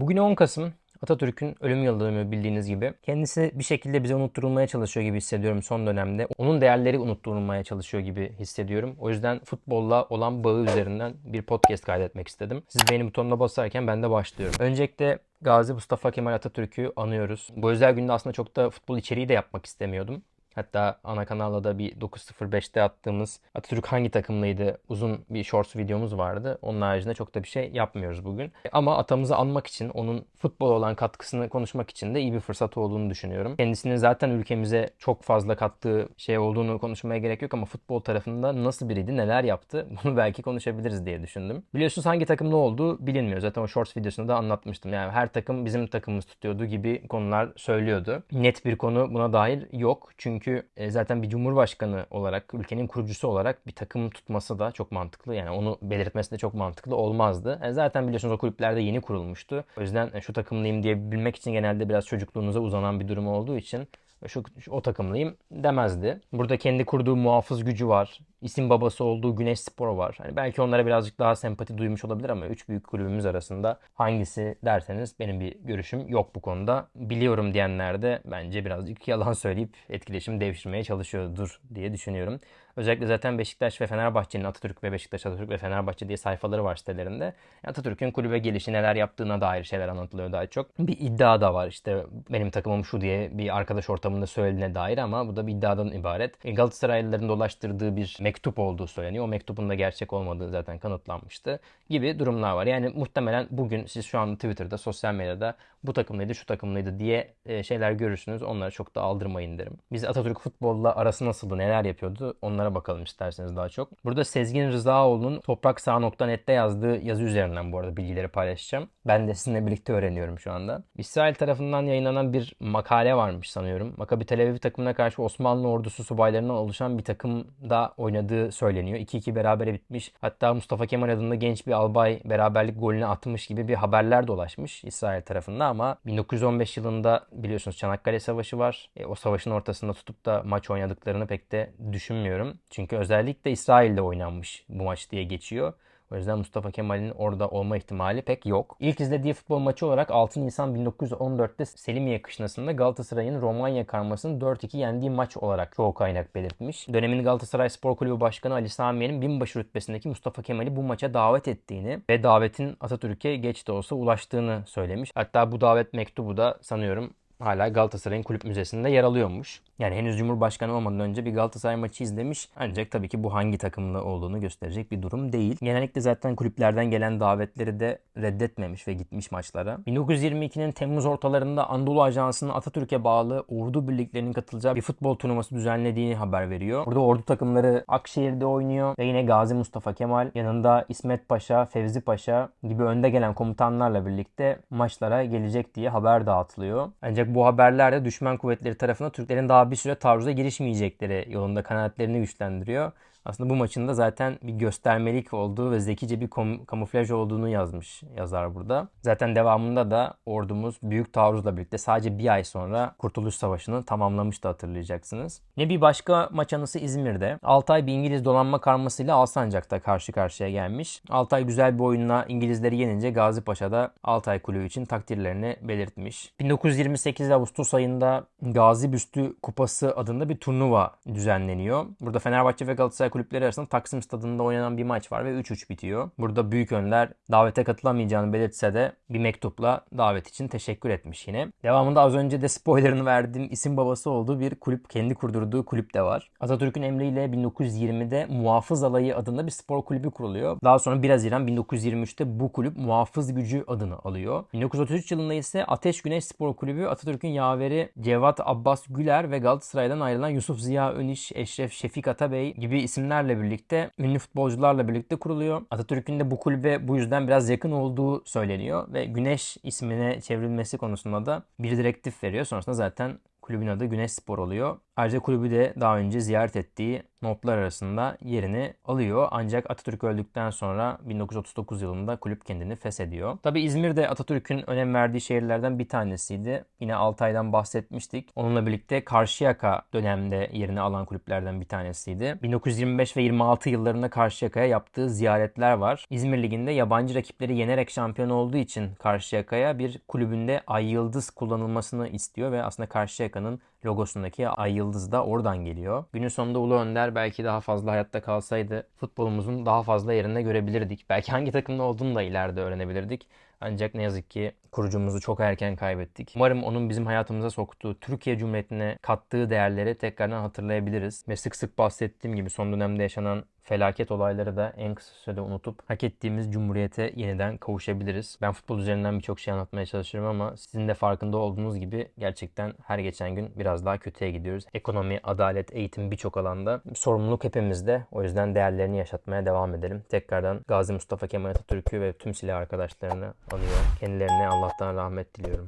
Bugün 10 Kasım. Atatürk'ün ölüm yıl bildiğiniz gibi. Kendisi bir şekilde bize unutturulmaya çalışıyor gibi hissediyorum son dönemde. Onun değerleri unutturulmaya çalışıyor gibi hissediyorum. O yüzden futbolla olan bağı üzerinden bir podcast kaydetmek istedim. Siz beğeni butonuna basarken ben de başlıyorum. Öncelikle Gazi Mustafa Kemal Atatürk'ü anıyoruz. Bu özel günde aslında çok da futbol içeriği de yapmak istemiyordum. Hatta ana kanalda da bir 9.05'te attığımız Atatürk hangi takımlıydı uzun bir shorts videomuz vardı. Onun haricinde çok da bir şey yapmıyoruz bugün. Ama atamızı anmak için, onun futbol olan katkısını konuşmak için de iyi bir fırsat olduğunu düşünüyorum. Kendisinin zaten ülkemize çok fazla kattığı şey olduğunu konuşmaya gerek yok ama futbol tarafında nasıl biriydi, neler yaptı bunu belki konuşabiliriz diye düşündüm. Biliyorsunuz hangi takımda olduğu bilinmiyor. Zaten o shorts videosunda da anlatmıştım. Yani her takım bizim takımımız tutuyordu gibi konular söylüyordu. Net bir konu buna dair yok. Çünkü e, zaten bir cumhurbaşkanı olarak, ülkenin kurucusu olarak bir takım tutması da çok mantıklı. Yani onu belirtmesi de çok mantıklı olmazdı. E, zaten biliyorsunuz o kulüplerde yeni kurulmuştu. O yüzden e, şu takımlıyım diyebilmek için genelde biraz çocukluğunuza uzanan bir durum olduğu için şu, şu o takımlıyım demezdi. Burada kendi kurduğu muhafız gücü var. İsim babası olduğu Güneş Spor var. Hani belki onlara birazcık daha sempati duymuş olabilir ama üç büyük kulübümüz arasında hangisi derseniz benim bir görüşüm yok bu konuda. Biliyorum diyenler de bence birazcık yalan söyleyip etkileşim devşirmeye çalışıyordur diye düşünüyorum. Özellikle zaten Beşiktaş ve Fenerbahçe'nin Atatürk ve Beşiktaş, Atatürk ve Fenerbahçe diye sayfaları var sitelerinde. Atatürk'ün kulübe gelişi neler yaptığına dair şeyler anlatılıyor daha çok. Bir iddia da var işte benim takımım şu diye bir arkadaş ortamında söylediğine dair ama bu da bir iddiadan ibaret. E, Galatasaraylıların dolaştırdığı bir mektup olduğu söyleniyor. O mektubun da gerçek olmadığı zaten kanıtlanmıştı gibi durumlar var. Yani muhtemelen bugün siz şu an Twitter'da, sosyal medyada bu takımlıydı, şu takımlıydı diye e, şeyler görürsünüz. Onları çok da aldırmayın derim. Biz Atatürk futbolla arası nasıldı, neler yapıyordu onlara bakalım isterseniz daha çok. Burada Sezgin Rızaoğlu'nun topraksağ.net'te yazdığı yazı üzerinden bu arada bilgileri paylaşacağım. Ben de sizinle birlikte öğreniyorum şu anda. İsrail tarafından yayınlanan bir makale varmış sanıyorum. Maccabi Tel Aviv takımına karşı Osmanlı ordusu subaylarından oluşan bir takımda oynadığı söyleniyor. 2-2 berabere bitmiş. Hatta Mustafa Kemal adında genç bir albay beraberlik golünü atmış gibi bir haberler dolaşmış İsrail tarafında ama 1915 yılında biliyorsunuz Çanakkale Savaşı var. E, o savaşın ortasında tutup da maç oynadıklarını pek de düşünmüyorum. Çünkü özellikle İsrail'de oynanmış bu maç diye geçiyor. O yüzden Mustafa Kemal'in orada olma ihtimali pek yok. İlk izlediği futbol maçı olarak 6 Nisan 1914'te Selimiye Kışlası'nda Galatasaray'ın Romanya karmasını 4-2 yendiği maç olarak çoğu kaynak belirtmiş. Dönemin Galatasaray Spor Kulübü Başkanı Ali Samiye'nin binbaşı rütbesindeki Mustafa Kemal'i bu maça davet ettiğini ve davetin Atatürk'e geç de olsa ulaştığını söylemiş. Hatta bu davet mektubu da sanıyorum hala Galatasaray'ın kulüp müzesinde yer alıyormuş. Yani henüz Cumhurbaşkanı olmadan önce bir Galatasaray maçı izlemiş. Ancak tabii ki bu hangi takımlı olduğunu gösterecek bir durum değil. Genellikle zaten kulüplerden gelen davetleri de reddetmemiş ve gitmiş maçlara. 1922'nin Temmuz ortalarında Anadolu Ajansı'nın Atatürk'e bağlı ordu birliklerinin katılacağı bir futbol turnuvası düzenlediğini haber veriyor. Burada ordu takımları Akşehir'de oynuyor ve yine Gazi Mustafa Kemal yanında İsmet Paşa, Fevzi Paşa gibi önde gelen komutanlarla birlikte maçlara gelecek diye haber dağıtılıyor. Ancak bu haberlerde düşman kuvvetleri tarafından Türklerin daha bir süre taarruza girişmeyecekleri yolunda kanaatlerini güçlendiriyor. Aslında bu maçın da zaten bir göstermelik olduğu ve zekice bir kom- kamuflaj olduğunu yazmış yazar burada. Zaten devamında da ordumuz büyük taarruzla birlikte sadece bir ay sonra Kurtuluş Savaşı'nı tamamlamıştı hatırlayacaksınız. Ne bir başka maç anısı İzmir'de. Altay bir İngiliz donanma karmasıyla Alsancak'ta karşı karşıya gelmiş. Altay güzel bir oyunla İngilizleri yenince Gazi Paşa da Altay Kulübü için takdirlerini belirtmiş. 1928 Ağustos ayında Gazi Büstü Kupası adında bir turnuva düzenleniyor. Burada Fenerbahçe ve Galatasaray kulüpleri arasında Taksim Stadı'nda oynanan bir maç var ve 3-3 bitiyor. Burada Büyük Önder davete katılamayacağını belirtse de bir mektupla davet için teşekkür etmiş yine. Devamında az önce de spoilerını verdiğim isim babası olduğu bir kulüp, kendi kurdurduğu kulüp de var. Atatürk'ün emriyle 1920'de Muhafız Alayı adında bir spor kulübü kuruluyor. Daha sonra 1 Haziran 1923'te bu kulüp Muhafız Gücü adını alıyor. 1933 yılında ise Ateş Güneş Spor Kulübü Atatürk'ün yaveri Cevat Abbas Güler ve Galatasaray'dan ayrılan Yusuf Ziya Öniş, Eşref Şefik Atabey gibi isimlerle birlikte, ünlü futbolcularla birlikte kuruluyor. Atatürk'ün de bu kulübe bu yüzden biraz yakın olduğu söyleniyor ve Güneş ismine çevrilmesi konusunda da bir direktif veriyor. Sonrasında zaten kulübün adı Güneş Spor oluyor. Ayrıca kulübü de daha önce ziyaret ettiği notlar arasında yerini alıyor. Ancak Atatürk öldükten sonra 1939 yılında kulüp kendini feshediyor. Tabi İzmir de Atatürk'ün önem verdiği şehirlerden bir tanesiydi. Yine Altay'dan bahsetmiştik. Onunla birlikte Karşıyaka dönemde yerini alan kulüplerden bir tanesiydi. 1925 ve 26 yıllarında Karşıyaka'ya yaptığı ziyaretler var. İzmir Ligi'nde yabancı rakipleri yenerek şampiyon olduğu için Karşıyaka'ya bir kulübünde ay yıldız kullanılmasını istiyor ve aslında Karşıyaka'nın logosundaki ay yıldız da oradan geliyor. Günün sonunda Ulu Önder belki daha fazla hayatta kalsaydı futbolumuzun daha fazla yerinde görebilirdik. Belki hangi takımda olduğunu da ileride öğrenebilirdik. Ancak ne yazık ki kurucumuzu çok erken kaybettik. Umarım onun bizim hayatımıza soktuğu, Türkiye Cumhuriyeti'ne kattığı değerleri tekrardan hatırlayabiliriz. Ve sık sık bahsettiğim gibi son dönemde yaşanan felaket olayları da en kısa sürede unutup hak ettiğimiz cumhuriyete yeniden kavuşabiliriz. Ben futbol üzerinden birçok şey anlatmaya çalışıyorum ama sizin de farkında olduğunuz gibi gerçekten her geçen gün biraz daha kötüye gidiyoruz. Ekonomi, adalet, eğitim birçok alanda sorumluluk hepimizde. O yüzden değerlerini yaşatmaya devam edelim. Tekrardan Gazi Mustafa Kemal Atatürk'ü ve tüm silah arkadaşlarını anıyor. Kendilerine Allah'tan rahmet diliyorum.